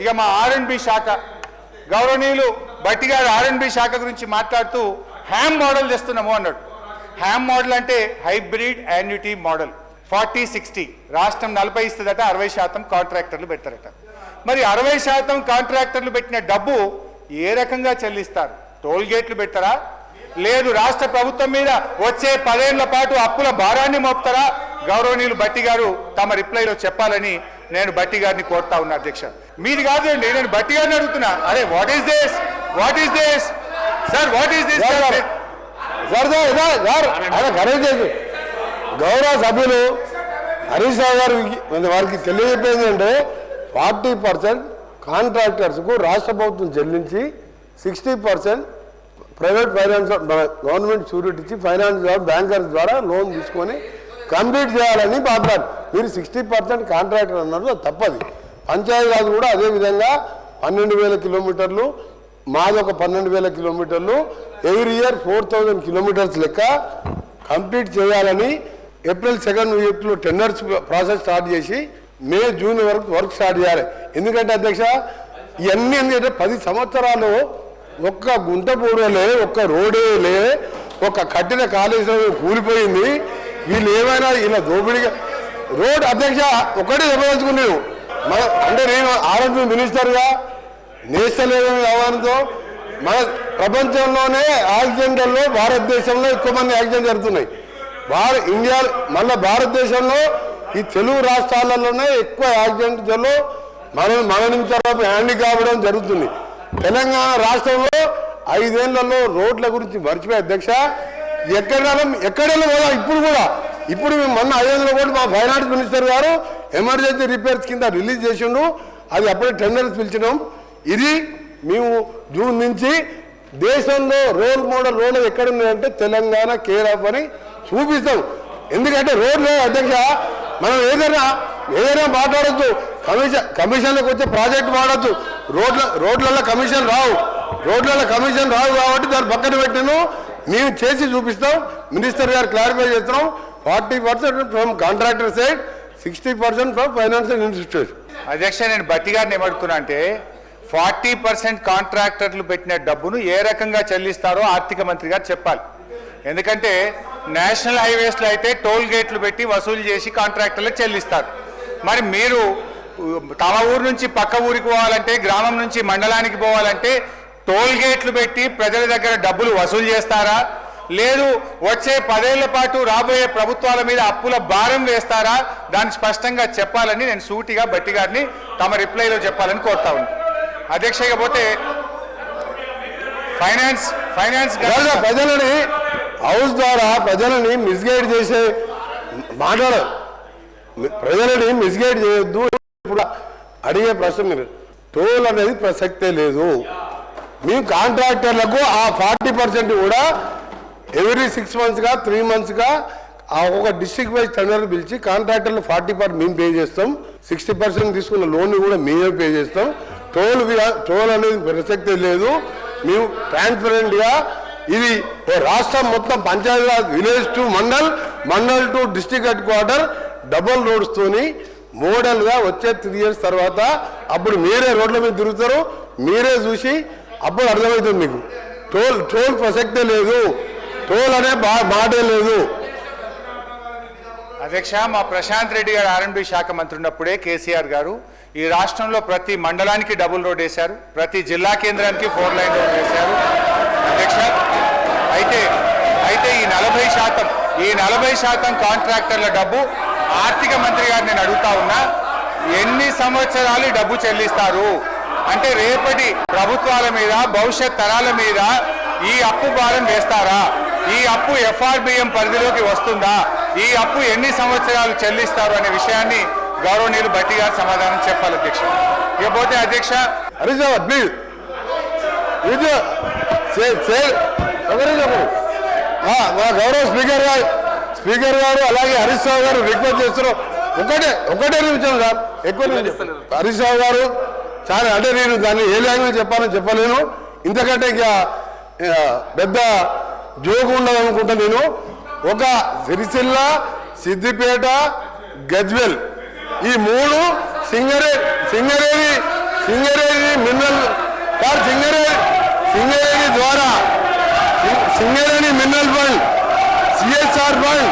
ఇక మా ఆర్ఎండ్బి శాఖ గౌరవనీయులు బట్టి గారు ఆర్ఎండ్బి శాఖ గురించి మాట్లాడుతూ హ్యామ్ మోడల్ తెస్తున్నాము అన్నాడు. హ్యామ్ మోడల్ అంటే hybrid annuity model forty sixty రాష్ట్రం నలభై ఇస్తుందట అరవై శాతం కాంట్రాక్టర్లు పెడతారట. మరి అరవై శాతం కాంట్రాక్టర్లు పెట్టిన డబ్బు ఏ రకంగా చెల్లిస్తారు? టోల్ గేట్లు పెడతారా? లేదు రాష్ట్ర ప్రభుత్వం మీద వచ్చే పదేళ్ళ పాటు అప్పుల భారాన్ని మోపుతారా? గౌరవనీయులు బట్టి గారు తమ రిప్లైలో చెప్పాలని నేను బట్టి గారిని కోరుతా ఉన్నా అధ్యక్ష. మీది కాదండి నేను బట్టి గారిని అడుగుతున్నా. అరే what is this what is this sir what is this sir sir గౌరవ సభ్యులు హరీష్ రావు గారు వారికి తెలియజెప్పేది అంటే ఫార్టీ పర్సెంట్ కాంట్రాక్టర్స్కు రాష్ట్ర ప్రభుత్వం చెల్లించి sixty percent private finance government surety ఇచ్చి ఫైనాన్స్ ద్వారా బ్యాంకర్స్ ద్వారా లోన్ తీసుకొని కంప్లీట్ చేయాలని మాట్లాడు మీరు సిక్స్టీ పర్సెంట్ కాంట్రాక్టర్ అన్నారు తప్పది. పంచాయతీరాజ్ కూడా అదే విధంగా పన్నెండు వేల కిలోమీటర్లు మాది ఒక పన్నెండు వేల కిలోమీటర్లు every year four thousand kilometres లెక్క కంప్లీట్ చేయాలని ఏప్రిల్ సెకండ్ వీక్లో టెండర్స్ ప్రాసెస్ స్టార్ట్ చేసి మే జూన్ వరకు వర్క్ స్టార్ట్ చేయాలి. ఎందుకంటే అధ్యక్ష ఇవన్నీ ఎందుకంటే పది సంవత్సరాలు ఒక్క గుంట పూడలే ఒక్క రోడే లే ఒక కట్టిన కాళేశ్వరం కూలిపోయింది. వీళ్ళు ఏమైనా ఇలా దోపిడిగా రోడ్ అధ్యక్ష ఒకటే చెప్పదలుచుకున్నాను మన అంటే నేను ఆరోగ్య మినిస్టర్గా నేషనల్ వ్యవహారంతో మన ప్రపంచంలోనే యాక్సిడెంట్లలో భారతదేశంలో ఎక్కువ మంది యాక్సిడెంట్ జరుగుతున్నాయి. భార ఇండియా మళ్ళీ భారతదేశంలో ఈ తెలుగు రాష్ట్రాలలోనే ఎక్కువ యాక్సిడెంట్లో మన మరణించడం హ్యాండీ కావడం జరుగుతుంది. తెలంగాణ రాష్ట్రంలో ఐదేళ్ళలో రోడ్ల గురించి మర్చిపోయి అధ్యక్ష ఎక్కడ ఎక్కడెళ్ళి పోదా. ఇప్పుడు కూడా ఇప్పుడు మేము మొన్న వందల కూడా మా ఫైనాన్స్ మినిస్టర్ గారు ఎమర్జెన్సీ రిపేర్స్ కింద రిలీజ్ చేసిండు. అది అప్పుడే టెండర్స్ పిలిచినాం. ఇది మేము జూన్ నుంచి దేశంలో రోల్ మోడల్ రోడ్ ఎక్కడ ఉన్నాయంటే తెలంగాణ కేరఫ్ అని చూపిస్తాం. ఎందుకంటే రోడ్లు అధ్యక్ష మనం ఏదైనా ఏదైనా మాట్లాడద్దు. కమిషన్ కమిషన్లకు వచ్చే ప్రాజెక్ట్ వాడద్దు. రోడ్ల రోడ్లలో కమిషన్ రావు. రోడ్లలో కమిషన్ రావు కాబట్టి దాన్ని పక్కన పెట్టిను మేము చేసి చూపిస్తాం మినిస్టర్ గారు క్లారిఫై చేస్తున్నాం forty percent from contractor side sixty percent from financial institute. అధ్యక్ష నేను బట్టి గారిని ఏమడుతున్నా అంటే ఫార్టీ పర్సెంట్ కాంట్రాక్టర్లు పెట్టిన డబ్బును ఏ రకంగా చెల్లిస్తారో ఆర్థిక మంత్రి గారు చెప్పాలి. ఎందుకంటే నేషనల్ హైవేస్లో అయితే టోల్ గేట్లు పెట్టి వసూలు చేసి కాంట్రాక్టర్లకు చెల్లిస్తారు. మరి మీరు తమ ఊరు నుంచి పక్క ఊరికి పోవాలంటే గ్రామం నుంచి మండలానికి పోవాలంటే టోల్ గేట్లు పెట్టి ప్రజల దగ్గర డబ్బులు వసూలు చేస్తారా? లేదు వచ్చే పదేళ్ళ పాటు రాబోయే ప్రభుత్వాల మీద అప్పుల భారం వేస్తారా? దాన్ని స్పష్టంగా చెప్పాలని నేను సూటిగా బట్టి గారిని తమ రిప్లైలో చెప్పాలని కోరుతా ఉన్నాను అధ్యక్ష ఇకపోతే ఫైనాన్స్ ఫైనాన్స్ ప్రజలని హౌస్ ద్వారా ప్రజలని మిస్గైడ్ చేసే మాట్లాడ. ప్రజలని మిస్గైడ్ చేయొద్దు. ఇప్పుడు అడిగే ప్రశ్న మీరు. టోల్ అనేది ప్రసక్తే లేదు. మేము కాంట్రాక్టర్లకు ఆ ఫార్టీ పర్సెంట్ కూడా ఎవ్రీ సిక్స్ మంత్స్గా త్రీ మంత్స్గా ఆ ఒక డిస్ట్రిక్ట్ వైజ్ టెండర్ పిలిచి కాంట్రాక్టర్లు ఫార్టీ పర్సెంట్ మేము పే చేస్తాం. సిక్స్టీ పర్సెంట్ తీసుకున్న లోన్ కూడా మేమే పే చేస్తాం. టోల్ టోల్ అనేది ప్రసక్తే లేదు. మేము ట్రాన్స్పరెంట్గా ఇది రాష్ట్రం మొత్తం Panchayati Raj village to mandal mandal to district head quarter double రోడ్స్తోని మోడల్గా వచ్చే త్రీ ఇయర్స్ తర్వాత అప్పుడు మీరే రోడ్ల మీద తిరుగుతారు. మీరే చూసి అప్పుడు అర్థమవుతుంది మీకు. టోల్ టోల్ ప్రసక్తే లేదు. టోల్ అనే బా మాటే లేదు. అధ్యక్ష మా ప్రశాంత్ రెడ్డి గారు ఆర్ఎండ్బి శాఖ మంత్రి ఉన్నప్పుడే కేసీఆర్ గారు ఈ రాష్ట్రంలో ప్రతి మండలానికి డబుల్ రోడ్ వేశారు. ప్రతి జిల్లా కేంద్రానికి ఫోర్ లైన్ రోడ్ వేశారు. అధ్యక్ష అయితే అయితే ఈ నలభై శాతం ఈ నలభై శాతం కాంట్రాక్టర్ల డబ్బు ఆర్థిక మంత్రి గారు నేను అడుగుతా ఉన్నా ఎన్ని సంవత్సరాలు డబ్బు చెల్లిస్తారు? అంటే రేపటి ప్రభుత్వాల మీద భవిష్యత్ తరాల మీద ఈ అప్పు భారం వేస్తారా? ఈ అప్పు ఎఫ్ఆర్బిఎం పరిధిలోకి వస్తుందా? ఈ అప్పు ఎన్ని సంవత్సరాలు చెల్లిస్తారు అనే విషయాన్ని గౌరవనీయులు బట్టి గారు సమాధానం చెప్పాలి అధ్యక్ష. ఇకపోతే అధ్యక్ష మా గౌరవ స్పీకర్ గారు స్పీకర్ గారు అలాగే హరీష్ రావు గారు రిక్వెస్ట్ చేస్తున్నారు. ఒకటే ఒకటే నిమిషం సార్ ఎక్కువ నిమిషం. హరీష్ రావు గారు చాలా అంటే నేను దాన్ని ఏ లాంగ్వేజ్ చెప్పాలని చెప్పలేను. ఇంతకంటే ఇక పెద్ద జోగు ఉండదు అనుకుంటా నేను. ఒక సిరిసిల్ల సిద్దిపేట గజ్వెల్. ఈ మూడు సింగరే సింగరేణి సింగరేణి మినరల్ సార్ సింగరే సింగరేణి ద్వారా Singareni mineral fund CSR fund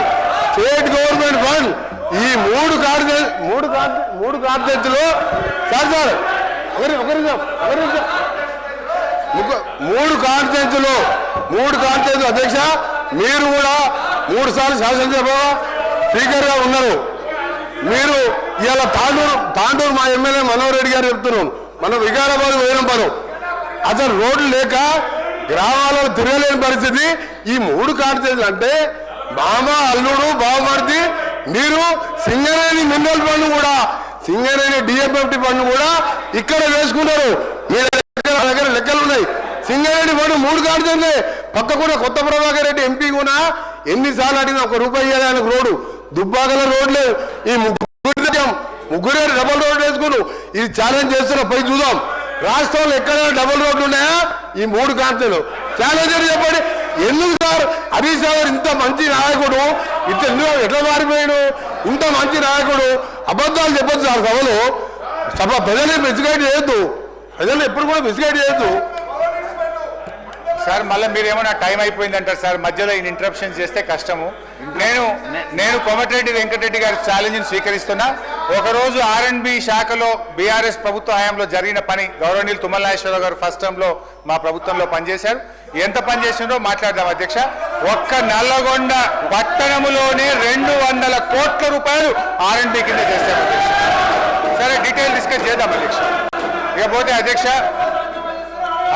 state government fund ఈ మూడు కార్డు మూడు కార్డు మూడు కార్డు సార్ సార్ మూడు కాన్ఫరెన్సులు మూడు కాన్ఫరెన్స్ అధ్యక్ష మీరు కూడా మూడు సార్లు శాసనసభ స్పీకర్గా ఉన్నారు. మీరు ఇవాళ తాండూరు తాండూరు మా ఎమ్మెల్యే మనోహర్ రెడ్డి గారు చెప్తున్నాను మనం వికారాబాద్ పోయిన పనం అసలు రోడ్లు లేక గ్రామాలలో తిరగలేని పరిస్థితి. ఈ మూడు కాన్ఫరెన్స్లు అంటే బామ అల్లుడు బావమర్ది మీరు సింగరేణి మినరల్ ఫండ్ కూడా సింగరేణి డిఎఫ్ఎఫ్టి ఫండ్ కూడా ఇక్కడ వేసుకున్నారు మీ దగ్గర దగ్గర లెక్కలు ఉన్నాయి. సింగరేణి ఫండ్ మూడు కాడుతుంది పక్క కూడా కొత్త ప్రభాకర్ రెడ్డి ఎంపీ కూడా ఎన్నిసార్లు అడిగినా ఒక రూపాయి ఇయ్యాలి ఆయనకు రోడ్డు. దుబ్బాకల రోడ్ లేదు ఈ ముగ్గురు ముగ్గురే డబల్ రోడ్ వేసుకున్నాం ఇది ఛాలెంజ్ చేస్తున్నా పై చూద్దాం. రాష్ట్రంలో ఎక్కడైనా డబల్ రోడ్లు ఉన్నాయా? ఈ మూడు కాంతలు. ఛాలెంజ్ అని చెప్పండి. ఎందుకు సార్? హరీష్ సార్ ఇంత మంచి నాయకుడు. ఇంత ఎట్లా మారిపోయాడు? ఇంత మంచి నాయకుడు అబద్ధాలు చెప్పొచ్చు సార్ సభలో. సభ ప్రజల్ని మిస్గైడ్ చేయొద్దు. ప్రజలు ఎప్పుడు కూడా మిస్గైడ్ చేయొద్దు. సార్ మళ్ళీ మీరేమన్నా టైం అయిపోయిందంటారు సార్? మధ్యలో ఈ ఇంటరప్షన్ చేస్తే కష్టము. నేను నేను కోమటిరెడ్డి వెంకటరెడ్డి గారి ఛాలెంజ్ని స్వీకరిస్తున్నా. ఒకరోజు ఆర్ఎండ్బి శాఖలో బీఆర్ఎస్ ప్రభుత్వ హయాంలో జరిగిన పని గౌరవనీయులు తుమ్మల నాగేశ్వరరావు గారు ఫస్ట్ టైంలో మా ప్రభుత్వంలో పనిచేశారు. ఎంత పని చేసిండ్రో మాట్లాడదాం అధ్యక్ష. ఒక్క నల్లగొండ పట్టణములోనే రెండు వందల కోట్ల రూపాయలు ఆర్ఎండ్బి కింద చేశారు అధ్యక్ష. సరే డీటెయిల్ డిస్కస్ చేద్దాం అధ్యక్ష. ఇకపోతే అధ్యక్ష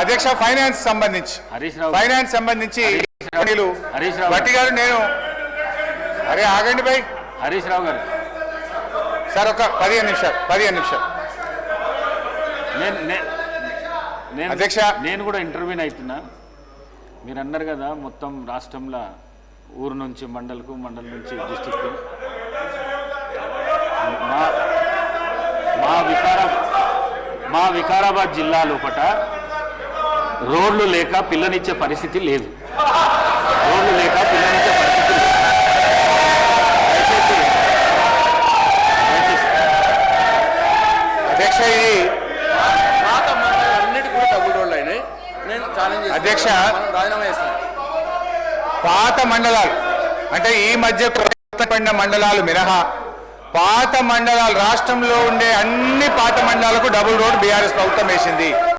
అధ్యక్ష ఫైనాన్స్ సంబంధించి. ఫైనాన్స్ సంబంధించి హరీష్ గారు నేను అరే ఆగండి భయ్. హరీష్ రావు గారు. సార్ ఒక పదిహేను నిమిషాలు పదిహేను నిమిషాలు. నేను నేను అధ్యక్ష. నేను కూడా ఇంటర్వ్యూని అవుతున్నా మీరు అన్నారు కదా మొత్తం రాష్ట్రంలో ఊరు నుంచి మండలకు మండలం నుంచి డిస్టిక్ మా మా వికారా మా వికారాబాద్ జిల్లా లోపట రోడ్లు లేక పిల్లనిచ్చే పరిస్థితి లేదు. రోడ్లు లేక పిల్లనిచ్చే అధ్యక్ష ఇది పాత కూడా డబుల్ రోడ్లు అయినాయి నేను ఛాలెంజ్ అధ్యక్ష. రాజీనామా చేస్తాను పాత మండలాలు. అంటే ఈ మధ్య పడిన మండలాలు మినహా. పాత మండలాలు రాష్ట్రంలో ఉండే అన్ని పాత మండలాలకు డబుల్ రోడ్ బీఆర్ఎస్ ప్రభుత్వం వేసింది.